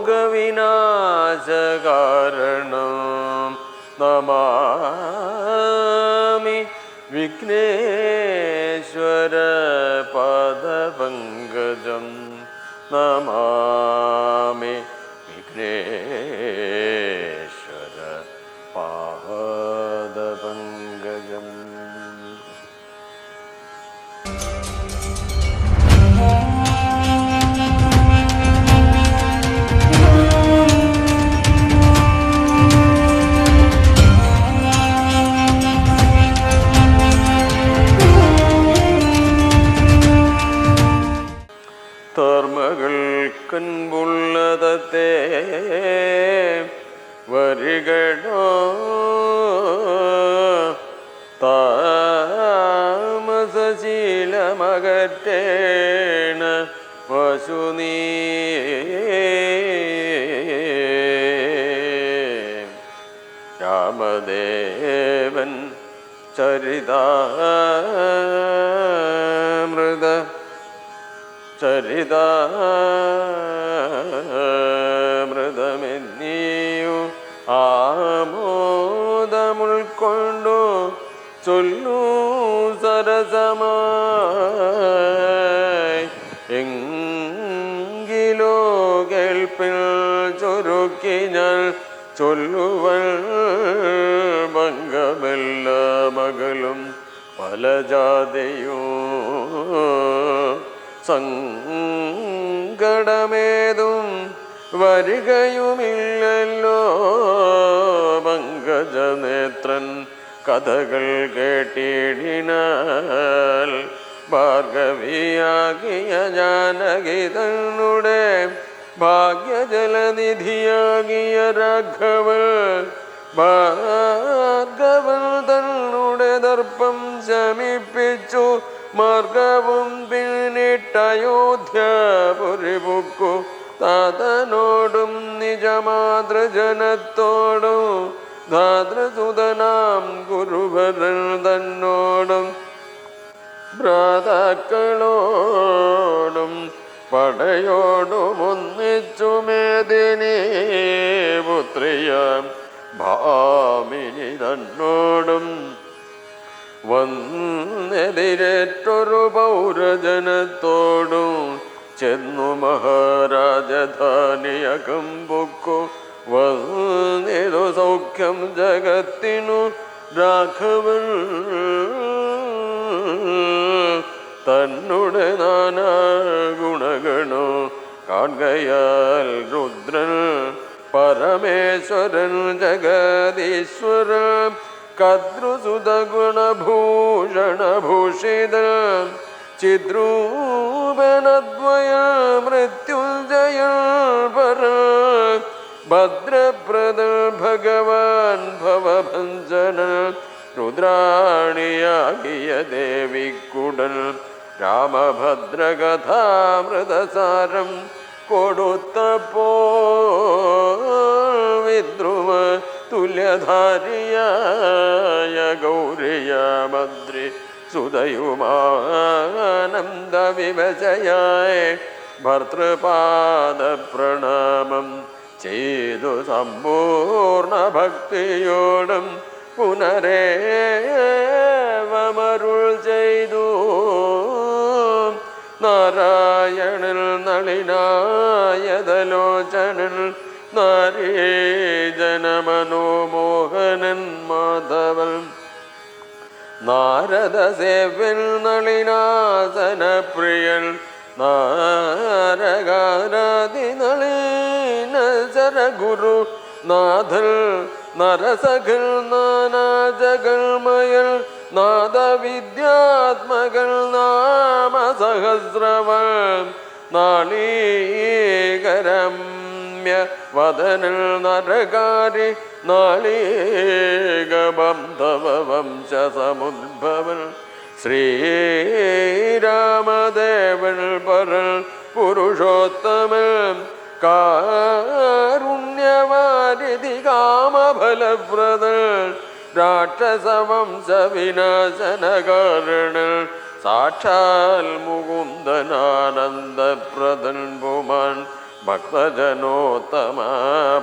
ശോകവിനാശകാരണം Namami Vighneshwara പദപങ്കജം Namami te ചൊല്ലു സരസമായി. എങ്കിലോ കേൾപ്പിൽ ചൊരുക്കി ഞാൻ ചൊല്ലുവൾ ഭംഗമെല്ല മകളും പല ജാതിയോ സങ്കടമേതും വരികയുമില്ലല്ലോ. പങ്കജനേത്രൻ കഥകൾ കേട്ടിടിനാൽ ഭാർഗവിയാകിയ ജാനകിതങ്ങളുടെ ഭാഗ്യജലനിധിയാകിയ രാഘവൾ ഭാർഗവൾ തന്നുടെ ദർപ്പം ശമിപ്പിച്ചു മാർഗവും പിന്നിട്ടയോധ്യാപുരി പുക്കു താതനോടും നിജമാതൃജനത്തോടും ധാതൃസുതനാം ഗുരുവരൻ തന്നോടും ഭ്രാതാക്കളോടും പടയോടും ഒന്നിച്ചു മേദിനി പുത്രിയ ഭാമിനി തന്നോടും വന്നെതിരേറ്റൊരു പൗരജനത്തോടും ചെന്നു മഹാരാജധാനിയകം പൊക്കു വന്നിതു സൗഖ്യം ജഗത്തിനു രാഘവൻ. തന്നുടെ നാനാ ഗുണഗണോ കാണുകയാൽ രുദ്രൻ. പരമേശ്വരൻ ജഗദീശ്വരൻ കദ്രുസുതഗുണഭൂഷണഭൂഷിത ചിദ്രൂപനദ്വയ മൃത്യുഞ്ജയ പര ഭദ്രപ്രദ ഭഗവാൻ ഭവഭഞ്ജന രുദ്രാണിയാകിയ ദേവിക്കുടൽ രാമഭദ്രകഥാമൃതസാരം കൊടുത്തപ്പോ വിദ്രുമ തുല്യധാരിയായ ഗൗരിയാമദ്രി സുതയുമാനന്ദ വിവശയായ ഭർത്തൃപാദ പ്രണാമം ചെയ്തു സമ്പൂർണ ഭക്തിയോടും പുനരേവമരുൾ ചെയ്തു. നാരായണിൽ നളിനായതലോചനൽ നാരീജനമനോമോഹനൻ മാധവൻ. നാരദ സേവ്യൻ നളിനാസന പ്രിയൻ നാരകാരാതി നളിന സരഗുരു നാഥൽ നരസകൾ നാനാജകൾമയൽ നാദവിദ്യാത്മകൾ നാമസഹസ്രവൻ നാളീകരമ്യ വദനൽ നരകാരി നാളീകബന്ധവ വംശസമുദ്ഭവൻ ശ്രീരാമദേവൻ പരൽ പുരുഷോത്തമൻ കാരുണ്യവാരിധി കാമഫലപ്രദൾ രാക്ഷസവംശ വിനാശന കാരണൾ സാക്ഷാൽ മുകുന്ദനാനന്ദപ്രദൻ പുമാൻ ഭക്തജനോത്തമ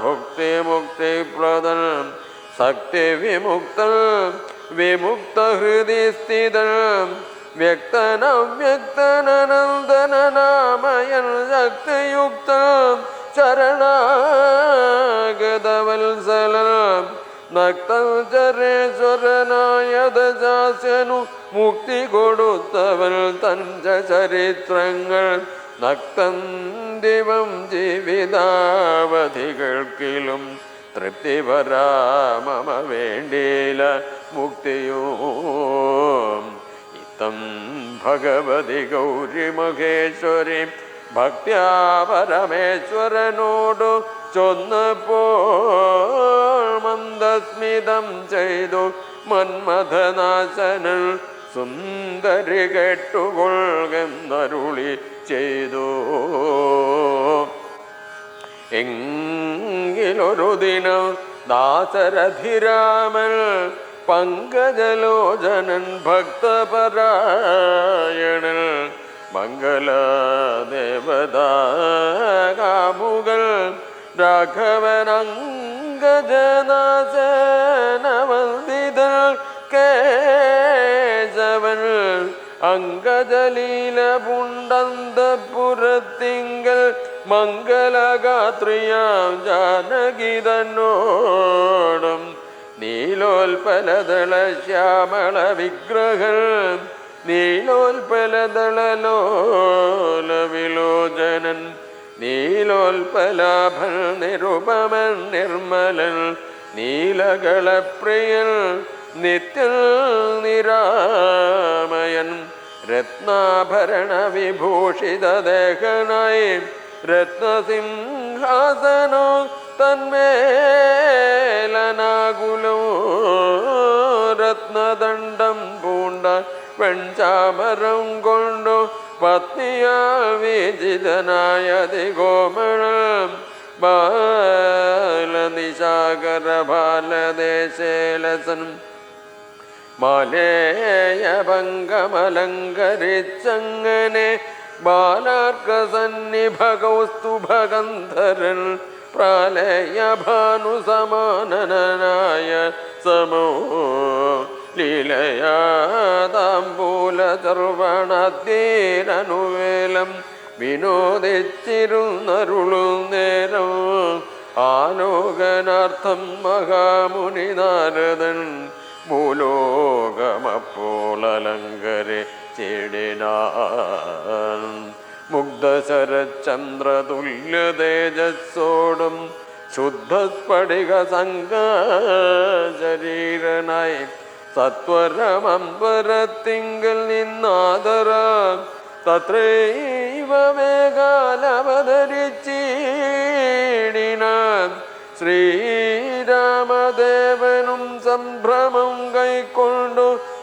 ഭുക്തി മുക്തിപ്രദൻ സക്തി വിമുക്ത വിമുക്ത സ്ഥിതൻ സ്ഥിത വ്യക്തനവ്യക്തനന്ദനാമയൻ ശക്തിയുക്ത ശരണാഗതവത്സല നക്തചരേശ്വരനായ ദശാസ്യനു മുക്തി കൊടുത്തവൻ തഞ്ച ചരിത്രങ്ങൾ നക്തന്തിവം ജീവിതാവധികൾക്കിലും തൃപ്തി വരാമമ വേണ്ടിയില മുക്തിയോ. ഇത്തം ഭഗവതി ഗൗരി മഹേശ്വരി ഭക്ത്യാ പരമേശ്വരനോടു ചൊന്നപ്പോൾ മന്ദസ്മിതം ചെയ്തു മന്മഥനാശന സുന്ദരി കെട്ടുകൊള്ളുന്നരുളി ചെയ്തു. എങ്കിലൊരു ദിനം ദാസരഥിരാമൻ പങ്കജലോചനൻ ഭക്തപരായണൻ മംഗളദേവതാകാമുകൾ രാഘവനങ്കജനാശനവന്ദിത കേശവൻ അങ്കജലീല പുണ്ടന്തപുരത്തിങ്കൽ മംഗലഗാത്രിയാം ജാനകിതന്നോടും നീലോൽപലതള ശ്യാമള വിഗ്രഹം നീലോൽപലതളലോലവിലോചനൻ നീലോൽപലാഭൻ നിരുപമൻ നിർമ്മലൻ നീലകളപ്രിയൻ നിത്യ നിരാമയൻ രത്നാഭരണ വിഭൂഷിത രത്നസിംഹാസനോ തന്മേലനാകുലോ രത്നദണ്ഡം പൂണ്ട വെൺചാമരം കൊണ്ടു പത്നിയാൽ വിജിതനായതി കോമളം ബാലനിശാകര ബാലദേശേലസൻ മാലേയഭംഗമലങ്കരിച്ചങ്ങനെ ബാലാർക്ക സന്നിഭകൗസ്തു ഭഗന്ധരൻ പ്രാലയ ഭാനുസമാനനായ സമോ ലീലയാതാംബൂല വിനോദിച്ചിരുന്നരുളുന്നേരം വിനോദിച്ചിരുന്നരുളും നേരം ആലോകനാർത്ഥം മഹാമുനി നാരദൻ ഭൂലോകമപ്പോൾ അലങ്കരെ ചെടിനാൻ. മുഗ്ധശരചന്ദ്രതുല്യ തേജസ്സോടും ശുദ്ധസ്ഫടിക സംഘ ശരീരനായി സത്വരമമ്പരത്തിങ്കൽ നിന്നാദര. തത്രൈവ മേഘാലവതരിച്ചീടിനാൻ ശ്രീരാമദേവനും സംഭ്രമം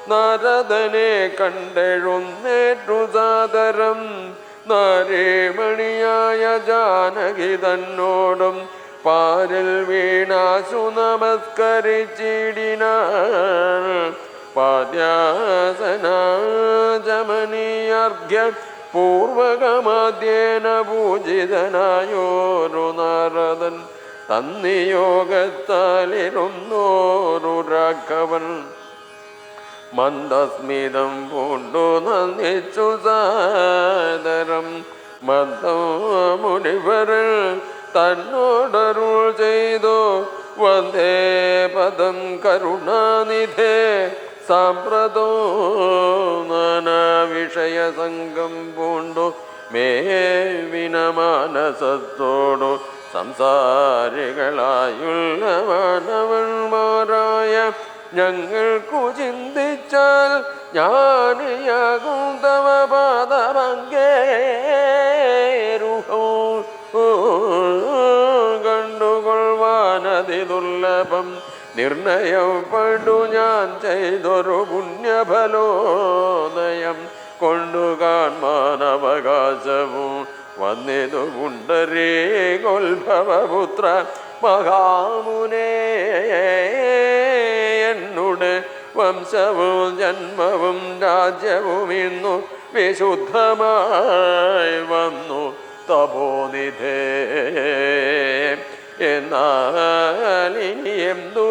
നാരദനെ കണ്ടെഴുന്നേറ്റു സാദരം. നാരേമണിയായ ജാനകി തന്നോടും പാരിൽ വീണാശു നമസ്കരിച്ചിടിനാൾ. പാദ്യാസനാജമനിയർഘ്യ പൂർവകമാദ്യേന പൂജിതനായോരു നാരദൻ. തന്നിയോഗത്താലിരുന്നോരു രാഘവൻ. മന്ദസ്മിതം പൂണ്ടു നന്ദിച്ചു സാദരം. മന്ദമുനിവരൻ തന്നോടരുൾ ചെയ്തു വന്ദേ പദം കരുണാനിധേ സാമ്പ്രതോ നാനാ വിഷയ സംഘം പൂണ്ടു മേവിന മാനസത്തോടു സംസാരികളായുള്ള മാനവന്മാരായ ഞങ്ങൾക്കു ചിന്തിച്ചാൽ ജ്ഞാനിയാകും തവ പാദമങ്കേരുഹോ കണ്ടുകൊള്ളുവാനതി ദുർലഭം നിർണയപ്പെട്ടു ഞാൻ ചെയ്തൊരു പുണ്യഫലോദയം. കൊണ്ടു കാൺമാനവകാശവും വന്നിതു പുണ്ടരേ ഗോത്ഭവപുത്ര മഹാമുനേ എന്നുടെ വംശവും ജന്മവും രാജ്യവും ഇന്നു വിശുദ്ധമായി വന്നു. തപോനിധേ എന്നാൽ ഇനി എന്തു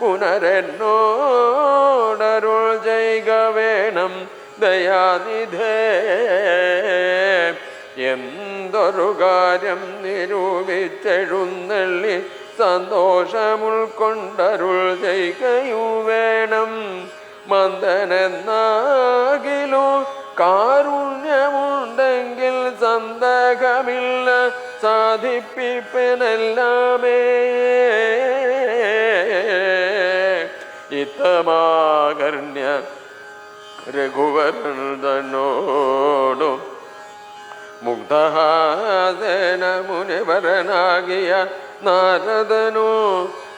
പുനരെന്നോടരുൾ ചെയ്യുക വേണം. ദയാനിധേ എന്തൊരു കാര്യം നിരൂപിച്ചെഴുന്നള്ളി സന്തോഷമുൾക്കൊണ്ടരുൾ ചെയ്യുകയു വേണം. മന്ദനെന്നാകിലും കാരുണ്യമുണ്ടെങ്കിൽ സന്ദേഹമില്ല സാധിപ്പിപ്പനെല്ലാമേ. ഇത്തമാകർണ്യ രഘുവരൻ തന്നോടും മുഗ്ധഹാസന മുനിവരനാകിയ നാരദനു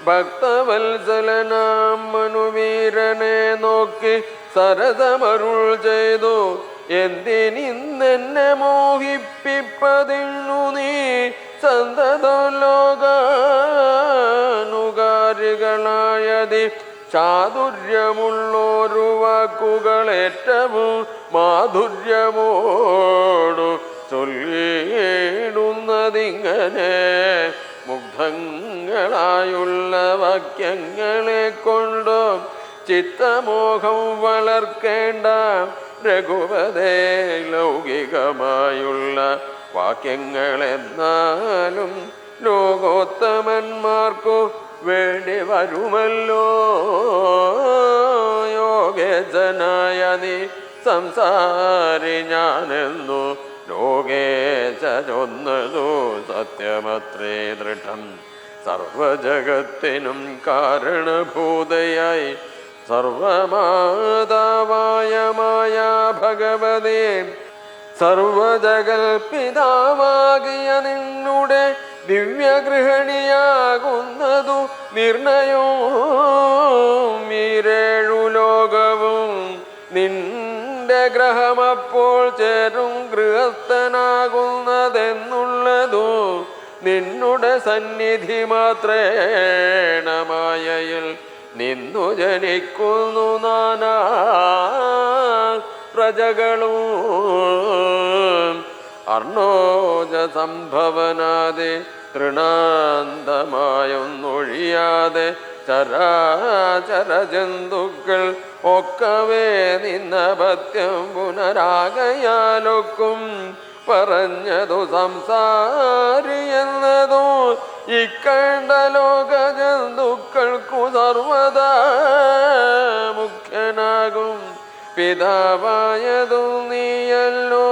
ഭക്തവത്സലനാം മനുവീരനെ നോക്കി സരസമരുൾ ചെയ്തു. എന്തിനിന്നെന്നെ മോഹിപ്പിപ്പതിന്നു നീ സന്തതലോകാനുകാരികളായതി. ചാതുര്യമുള്ളോരു വാക്കുകൾ ഏറ്റവും മാധുര്യമോടു ചൊല്ലിടുന്നതിങ്ങനെ മുഗ്ധങ്ങളായുള്ള വാക്യങ്ങളെ കൊണ്ടോ ചിത്തമോഹം വളർക്കേണ്ട രഘുപതേ ലൗകികമായുള്ള വാക്യങ്ങളെന്നാലും ലോകോത്തമന്മാർക്കു വേണ്ടി വരുമല്ലോ. യോഗജനായ നീ സംസാരി ഞാനെന്നു ലോകേശ ചൊന്നതു സത്യമത്രേ ദൃഢം. സർവജഗത്തിനും കാരണഭൂതയായി സർവമാതാവായ മായ ഭഗവതേ സർവജഗൽപിതാവാകിയ നിന്നുടെ ദിവ്യഗൃഹിണിയാകുന്നതു നിർണയോ. മീരേഴു ലോകവും നിന്റെ ഗ്രഹമപ്പോൾ ചേരും ഗൃഹസ്ഥനാകുന്നതെന്നുള്ളതു നിന്നുടെ സന്നിധി മാത്രേണമായയിൽ നിന്നു ജനിക്കുന്നു നാനാ പ്രജകളും. അർണോജ സംഭവനാതെ തൃണാന്തമായൊന്നൊഴിയാതെ ചരാചര ജന്തുക്കൾ ഒക്കവേ നിന്നപത്യം പുനരാകയാലൊക്കും പറഞ്ഞതു സംസാരി എന്നതു ഇക്കണ്ട ലോക ജന്തുക്കൾക്കു സർവദാ മുഖ്യനാകും. പിതാവായതു നീയല്ലോ.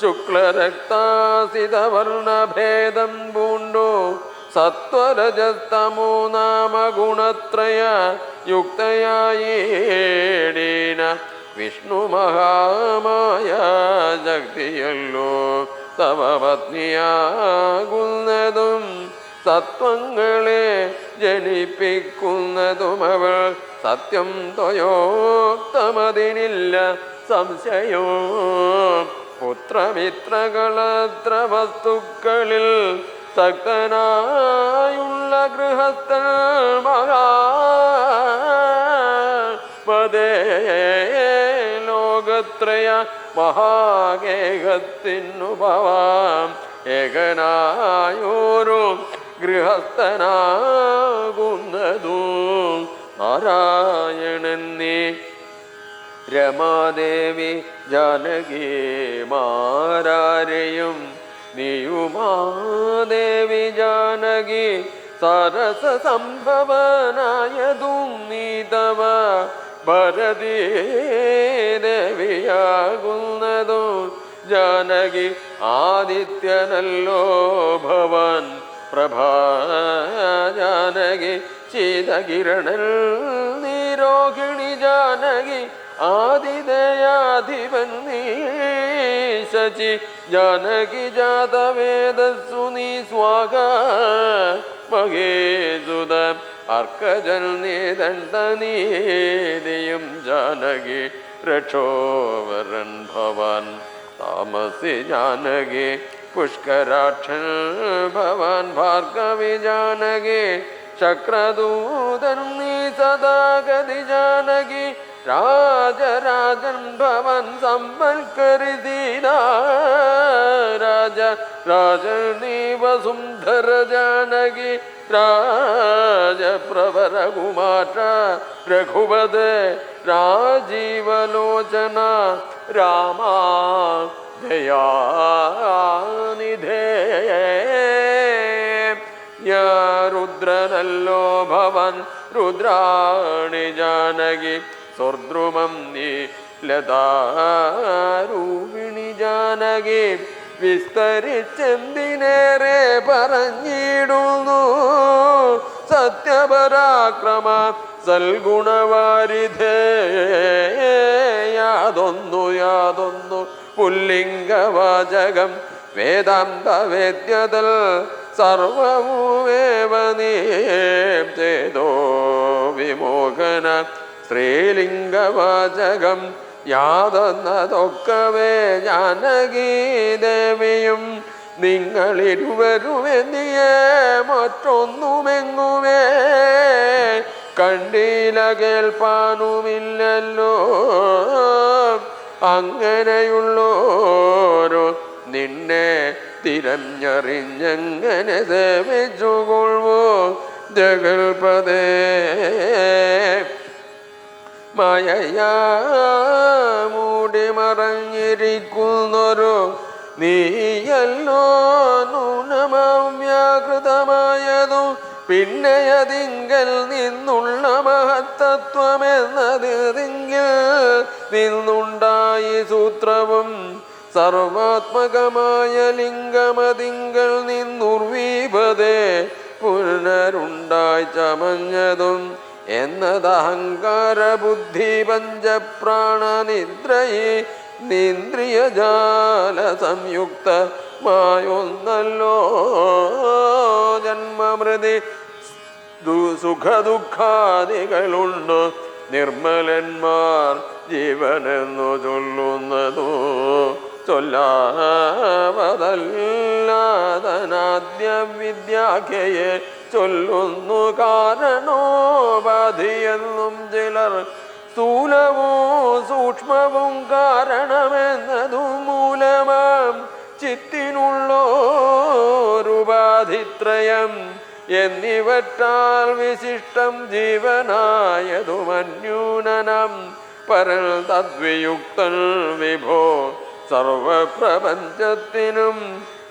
ശുക്ലരക്താസിതവർണഭേദം പൂണ്ടു. സത്വരജസ്തമോ നാമ ഗുണത്രയ യുക്തയായേടീന വിഷ്ണു മഹാമായ ജഗതിയല്ലോ തവ പത്നിയാകുന്നതും സത്വങ്ങളെ ജനിപ്പിക്കുന്നതും അവൾ സത്യം ത്വയോക്തമതിനില്ല സംശയോ. പുത്രമിത്രകളത്ര വസ്തുക്കളിൽ സക്തനായുള്ള ഗൃഹസ്ഥ മഹാ മതേ ലോകത്രയ മഹാഗേഹത്തിനു ഭവാം ഏകനായോരു ഗൃഹസ്ഥനാകുന്നതു നാരായണൻ നീ രമാദേവി ജാനകി മാരാരെയും നീയുമാദേവി ജാനകി സരസ സംഭവനായതും നീതവ ഭരതീ ദേവിയാകുന്നതും ജാനകി ആദിത്യനല്ലോ ഭവൻ പ്രഭാ ജാനകി ശീതകിരണൽ നീരോഹിണി ജാനകി ആദിദയാധിപൻ നീ ശചി ജാനകി ജാതവേദസ്സു നീ സ്വാഗ മഹേസുത അർക്കജൻ നീതണ്ടനീതിയും ജാനകി രക്ഷോവരൻ ഭവാൻ താമസി ജാനകി പുഷ്കരാക്ഷൻ ഭവാൻ ഭാർഗവി ജാനകി ചക്രദൂതൻ നീ സദാഗതി ജാനകി രാജരാജൻ ഭവൻ സമ്പൽക്കരിതീന രാജ രാജനീ വസുന്ധര ജാനകി രാജപ്രവര കുമാര രഘുപത് രാജീവലോചന രാമ ദയാനിധേ യാ രുദ്രനല്ലോ ഭവൻ രുദ്രാണി സ്വർദ്രുമം നീ ലതാരൂപിണി ജാനകി വിസ്തരിച്ചെന്തിനേറെ പറഞ്ഞിടുന്നു? സത്യപരാക്രമ സൽഗുണവാരിധേ യാതൊന്നു യാതൊന്നു പുല്ലിംഗവാചകം വേദാന്ത വേദ്യതൽ സർവമുവേവ നീ ചേതോ വിമോഹന സ്ത്രീലിംഗവാചകം യാതൊന്നതൊക്കവേ ജാനകീദേവിയും നിങ്ങളിരുവരുമെന്നിയേ മറ്റൊന്നുമെങ്ങുമേ? കണ്ടില കേൾപ്പാനുമില്ലല്ലോ. അങ്ങനെയുള്ളോരോ നിന്നെ തിരഞ്ഞറിഞ്ഞങ്ങനെ സേവിച്ചുകൊള്ളുവോ? ജഗൽപദേ മായയാ മൂടി മറഞ്ഞിരിക്കുന്നൊരു നീയല്ലോ നൂനമാം വ്യാകൃതമായതു പിന്നെ അതിങ്കൽ നിന്നുള്ള മഹത്തത്വമെന്നത് തിങ്കിൽ നിന്നുണ്ടായി സൂത്രവും സർവാത്മകമായ ലിംഗമതിങ്കൾ നിന്നുർവീപതേ പുനരുണ്ടായി ചമഞ്ഞതും എന്നത് അഹങ്കാര ബുദ്ധി പഞ്ചപ്രാണ നിദ്രയി നിന്ദ്രിയജാല സംയുക്തമായൊന്നല്ലോ ജന്മമൃതി സുഖദുഃഖാദികളുണ്ട്. നിർമ്മലന്മാർ ജീവനെന്നു ചൊല്ലുന്നതോ ചൊല്ലാവതല്ലാതനാദ്യ വിദ്യാഖ്യയെ ചൊല്ലുന്നു കാരണോപാധിയെന്നും ചിലർ സ്ഥൂലവും സൂക്ഷ്മവും കാരണമെന്നതും മൂലമാം ചിത്തിനുള്ളോരുപാധിത്രയം എന്നിവറ്റാൽ വിശിഷ്ടം ജീവനായതുമന്യൂനനം പരൽ തദ്വിയുക്തൻ വിഭോ സർവപ്രപഞ്ചത്തിനും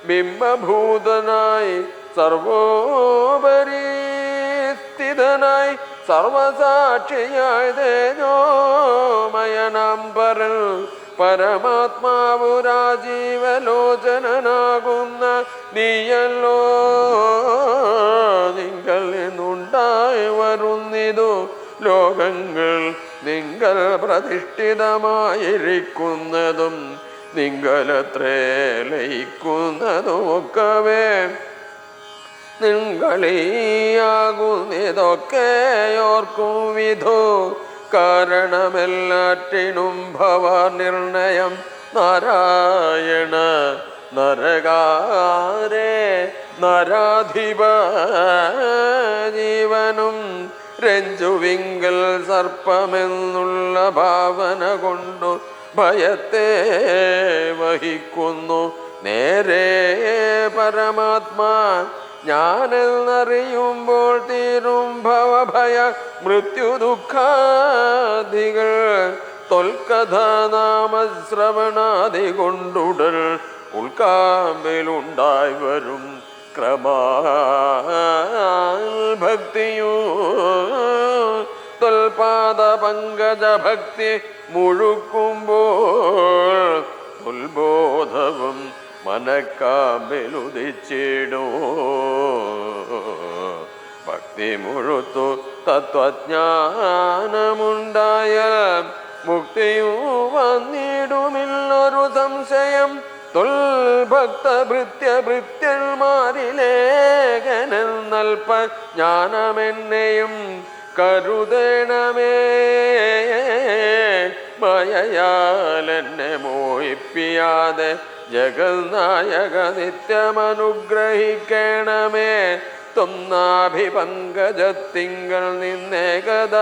ബിംബഭൂതനായി സർവോപരി സ്ഥിതനായി സർവസാക്ഷിയായി തേജോമയനാം പരൽ പരമാത്മാവു രാജീവലോചനനാകുന്ന നീയല്ലോ. നിങ്ങൾ നിന്നുണ്ടായി വരുന്നിതു ലോകങ്ങൾ നിങ്ങൾ പ്രതിഷ്ഠിതമായിരിക്കുന്നതും നിങ്ങളത്രേ ലയിക്കുന്നതും ഒക്കവേ നിങ്ങളീയാകുന്നിതൊക്കെ ഓർക്കും വിധോ കാരണമെല്ലാറ്റിനും ഭവ നിർണയം നാരായണ നരകാരേ നരാധിപ ജീവനും രഞ്ജുവിങ്കൽ സർപ്പമെന്നുള്ള ഭാവന കൊണ്ടു ഭയത്തെ വഹിക്കുന്നു. നേരേ പരമാത്മാ ഞാനെന്നറിയുമ്പോൾ തീരും ഭവഭയ മൃത്യു ദുഃഖാദികൾ തൊൽക്കഥ നാമശ്രവണാദി കൊണ്ടുടൽ ഉൾക്കാമ്പിലുണ്ടായി വരും ക്രമാഭക്തിയോ തൊൽപാദ പങ്കജ ഭക്തി മുഴുക്കുമ്പോൾ ഉത്ബോധവും മനക്കാമ്പിലുദിച്ചിടോ ഭക്തി മുഴുത്തു തത്വജ്ഞാനമുണ്ടായ മുക്തിയു വന്നിടുമില്ലൊരു സംശയം. തൊൽഭക്തഭൃത്യഭൃത്യന്മാരിലേഖനൻ നൽപ ജ്ഞാനമെന്നെയും കരുതണമേ. മയയാലെന്നെ മോഹിപ്പിയാതെ ജഗന്നായക നിത്യമനുഗ്രഹിക്കണമേ. തൊന്നാഭിപങ്കജത്തിങ്കൾ നിന്നേകത.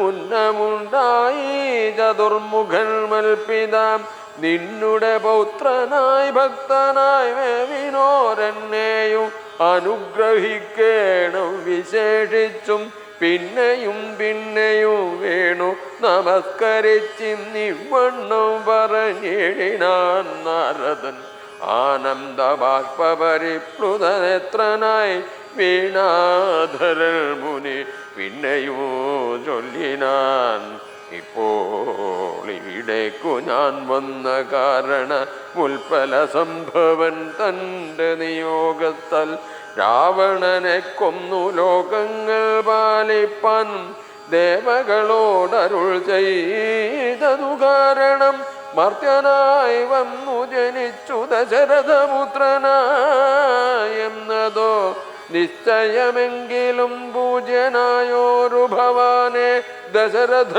ഉന്നമുണ്ടായി ചതുർമുഖൻ മൽപ്പിതാം നിന്നുടെ പൗത്രനായി ഭക്തനായി വേവിനോരെന്നെയും അനുഗ്രഹിക്കേണം. വിശേഷിച്ചും പിന്നെയും പിന്നെയും വേണു നമസ്കരിച്ചിന്നിവണ്ണം പറഞ്ഞിടിനാൻ നാരദൻ. ആനന്ദബാഷ്പരിപ്ലുതനെത്രനായി വീണാധരൽ മുനി പിന്നെയോ ചൊല്ലിനാൻ. ഇപ്പോൾ ഇവിടേക്കു ഞാൻ വന്ന കാരണ ഉൽപ്പല സംഭവൻ തന്റെ നിയോഗത്താൽ രാവണനെ കൊന്നു ലോകങ്ങൾ പാലിപ്പാൻ ദേവകളോടരുൾ ചെയ്തതു കാരണം മർത്യനായി വന്നു ജനിച്ചു ദശരഥപുത്രനായെന്നതോ നിശ്ചയമെങ്കിലും പൂജ്യനായോരു ഭവാനെ ദശരഥ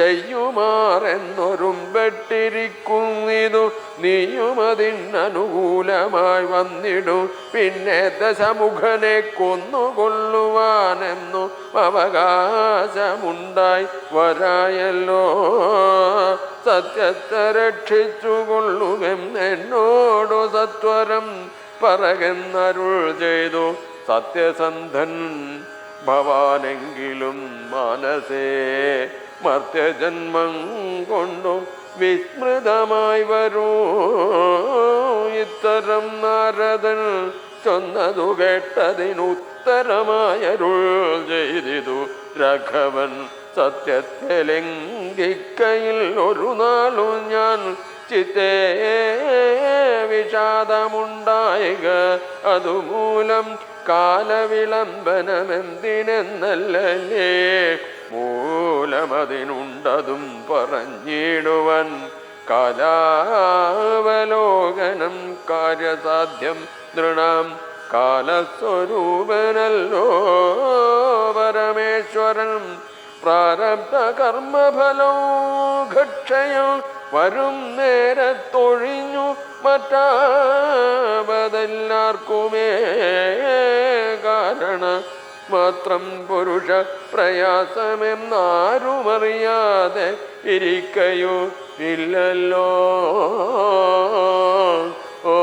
രാജരക്ഷാർത്ഥമഭിഷേകമിക്കാലം ചെയ്യുമാറെന്നൊരുമ്പെട്ടിരിക്കുന്നിതു നീയുമതിനനുകൂലമായി വന്നിടു. പിന്നെ ദശമുഖനെ കൊന്നുകൊള്ളുവാനെന്നു അവകാശമുണ്ടായി. വരായല്ലോ സത്യത്തെ രക്ഷിച്ചുകൊള്ളുമെന്നോടു സത്വരം പറകെന്നരുൾ ചെയ്തു. സത്യസന്ധൻ ഭവാനെങ്കിലും മാനസേ മർത്യജന്മം കൊണ്ടു വിസ്മൃതമായി വരൂ. ഇത്തരം നാരദൻ ചൊന്നതു കേട്ടതിനുത്തരമായരുൾ ചെയ്തിതു രാഘവൻ സത്യത്തെ ലംഘിക്കയിൽ ഒരു നാളും ഞാൻ ചിത്തേ വിഷാദമുണ്ടായിക. അതുമൂലം കാലവിളംബനമെന്തിനെന്നല്ലേ മൂലമതിനുണ്ടതും പറഞ്ഞിടുവൻ കാലാവലോകനം കാര്യസാധ്യം നൃണാം കാലസ്വരൂപനല്ലോ പരമേശ്വരൻ പ്രാരബ്ധ കർമ്മഫലോ ഘക്ഷയോ വരും നേരത്തൊഴിഞ്ഞു മറ്റാവതെല്ലാർക്കുമേ കാരണ മാത്രം പുരുഷ പ്രയാസമെന്നാരുമറിയാതെ ഇരിക്കയോ ഇല്ലല്ലോ. ഓ